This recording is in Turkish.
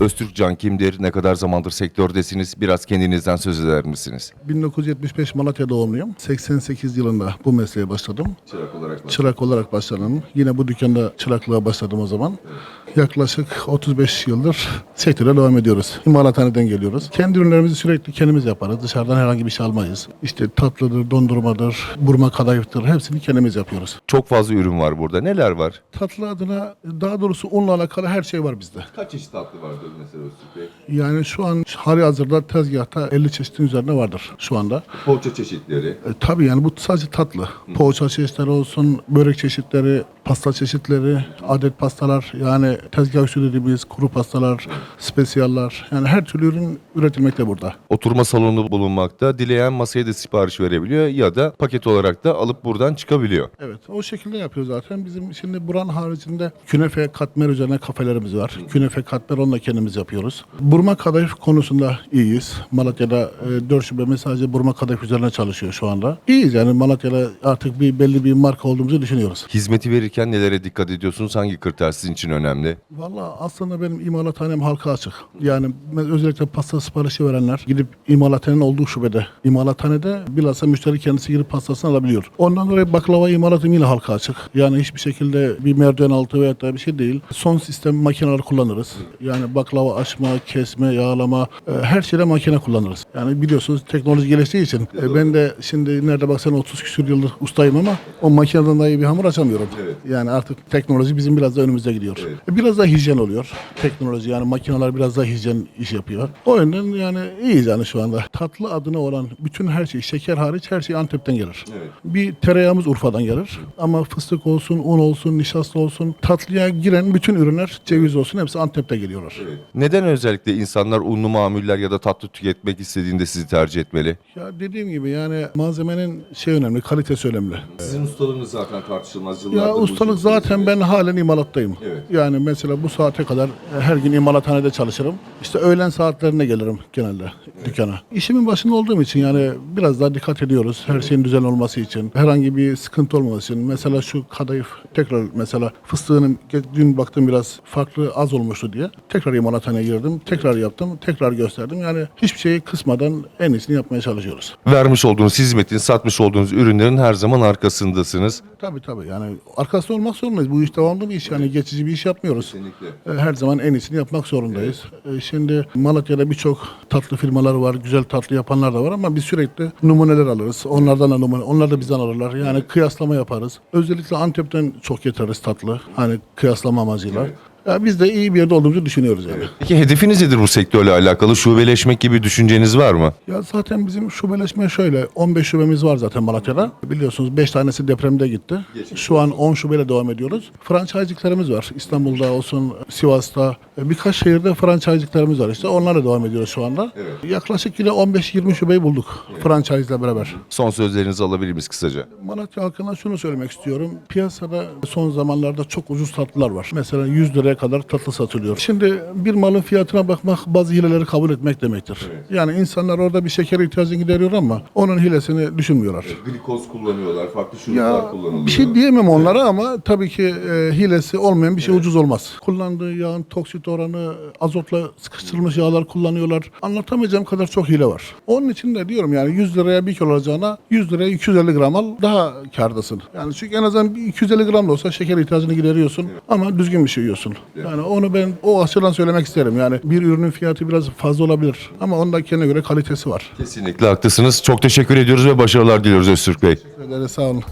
Öztürk Can kimdir? Ne kadar zamandır sektördesiniz? Biraz kendinizden söz eder misiniz? 1975 Malatya doğumluyum. 88 yılında bu mesleğe başladım. Çırak olarak Çırak olarak başladım. Yine bu dükkanda çıraklığa başladım o zaman. Yaklaşık 35 yıldır sektöre devam ediyoruz. İmalathaneden geliyoruz. Kendi ürünlerimizi sürekli kendimiz yaparız. Dışarıdan herhangi bir şey almayız. İşte tatlıdır, dondurmadır, burma kadayıftır hepsini kendimiz yapıyoruz. Çok fazla ürün var burada. Neler var? Tatlı adına daha doğrusu unla alakalı her şey var bizde. Kaç çeşit tatlı vardır mesela Öztürk Bey? Yani şu an hali hazırda tezgahta 50 çeşitin üzerinde vardır şu anda. Poğaça çeşitleri. E, tabii yani bu sadece tatlı. Poğaça çeşitleri olsun, börek çeşitleri, pasta çeşitleri, adet pastalar yani tezgah usulü dediğimiz kuru pastalar, spesiyaller yani her türlü ürün üretilmekte burada. Oturma salonu bulunmakta. Dileyen masaya da sipariş verebiliyor ya da paket olarak da alıp buradan çıkabiliyor. Evet o şekilde yapıyor zaten. Bizim şimdi buranın haricinde künefe katmer üzerine kafelerimiz var. Künefe katmer onu da kendimiz yapıyoruz. Burma kadayıf konusunda iyiyiz. Malatya'da e, 4 şubemiz sadece burma kadayıf üzerine çalışıyor şu anda. İyiyiz yani Malatya'da artık bir belli bir marka olduğumuzu düşünüyoruz. Hizmeti verirken nelere dikkat ediyorsunuz? Hangi kriter sizin için önemli? Valla aslında benim imalathanem halka açık. Yani ben özellikle pasta siparişi verenler gidip imalathanenin olduğu şubede, imalathanede bilhassa müşteri kendisi girip pastasını alabiliyor. Ondan dolayı baklava imalatım yine halka açık. Yani hiçbir şekilde bir merdiven altı veya da bir şey değil. Son sistem makineleri kullanırız. Yani baklava açma, kesme, yağlama e, her şeyde makine kullanırız. Yani biliyorsunuz teknoloji geliştiği için e, ben de şimdi nerede baksan 30 küsur yıldır ustayım ama o makineden daha iyi bir hamur açamıyorum. Yani artık teknoloji bizim biraz da önümüzde gidiyor. E, Biraz daha hijyen oluyor. Teknoloji yani makineler biraz daha hijyen iş yapıyor. O yönden yani iyiyiz yani şu anda. Tatlı adına olan bütün her şey, şeker hariç her şey Antep'ten gelir. Bir tereyağımız Urfa'dan gelir. Ama fıstık olsun, un olsun, nişasta olsun, tatlıya giren bütün ürünler, ceviz olsun hepsi Antep'te geliyorlar. Neden özellikle insanlar unlu mamuller ya da tatlı tüketmek istediğinde sizi tercih etmeli? Ya dediğim gibi yani malzemenin şey önemli, kalitesi önemli. Sizin ustalığınız zaten tartışılmaz. Ya ustalık zaten ben halen imalattayım. Evet. Yani mesela bu saate kadar e, her gün imalathanede çalışırım. İşte öğlen saatlerine gelirim genelde dükkana. İşimin başında olduğum için yani biraz daha dikkat ediyoruz. Her şeyin düzen olması için. Herhangi bir sıkıntı olmaması için. Mesela şu kadayıf tekrar mesela fıstığının dün baktım biraz farklı az olmuştu diye. Tekrar imalathaneye girdim. Tekrar yaptım. Tekrar gösterdim. Yani hiçbir şeyi kısmadan en iyisini yapmaya çalışıyoruz. Vermiş olduğunuz hizmetin, satmış olduğunuz ürünlerin her zaman arkasındasınız. Tabii tabii yani arkasında olmak zorundayız. Bu iş devamlı bir iş yani geçici bir iş yapmıyoruz. E, Her zaman en iyisini yapmak zorundayız. E, Şimdi Malatya'da birçok tatlı firmalar var, güzel tatlı yapanlar da var ama biz sürekli numuneler alırız. Onlardan da numune, onlar da bizden alırlar. Yani kıyaslama yaparız. Özellikle Antep'ten çok getiririz tatlı. Hani kıyaslama amacıyla. Ya biz de iyi bir yerde olduğumuzu düşünüyoruz yani. Peki hedefiniz nedir bu sektörle alakalı? Şubeleşmek gibi düşünceniz var mı? Ya zaten bizim şubeleşme şöyle. 15 şubemiz var zaten Malatya'da. Biliyorsunuz 5 tanesi depremde gitti. Şu an 10 şubeyle devam ediyoruz. Franchise'liklerimiz var. İstanbul'da olsun, Sivas'ta. Birkaç şehirde franchise'liklerimiz var işte. Onlarla devam ediyoruz şu anda. Yaklaşık yine 15-20 şubeyi bulduk. Franchise ile beraber. Son sözlerinizi alabilir miyiz kısaca? Malatya halkına şunu söylemek istiyorum. Piyasada son zamanlarda çok ucuz tatlılar var. Mesela 100 liraya kadar tatlı satılıyor. Şimdi bir malın fiyatına bakmak bazı hileleri kabul etmek demektir. Yani insanlar orada bir şeker ihtiyacını gideriyor ama onun hilesini düşünmüyorlar. Glikoz kullanıyorlar, farklı Ya bir şey diyemem onlara ama tabii ki e, hilesi olmayan bir şey ucuz olmaz. Kullandığı yağın toksit oranı, azotla sıkıştırılmış yağlar kullanıyorlar. Anlatamayacağım kadar çok hile var. Onun için de diyorum yani 100 liraya bir kilo alacağına 100 liraya 250 gram al daha kârdasın. Yani çünkü en azından bir 250 gram da olsa şeker ihtiyacını gideriyorsun ama düzgün bir şey yiyorsun. Yani onu ben o açıdan söylemek isterim. Yani bir ürünün fiyatı biraz fazla olabilir ama onun da kendine göre kalitesi var. Kesinlikle haklısınız. Çok teşekkür ediyoruz ve başarılar diliyoruz Öztürk Bey. Teşekkür ederiz, Sağ olun.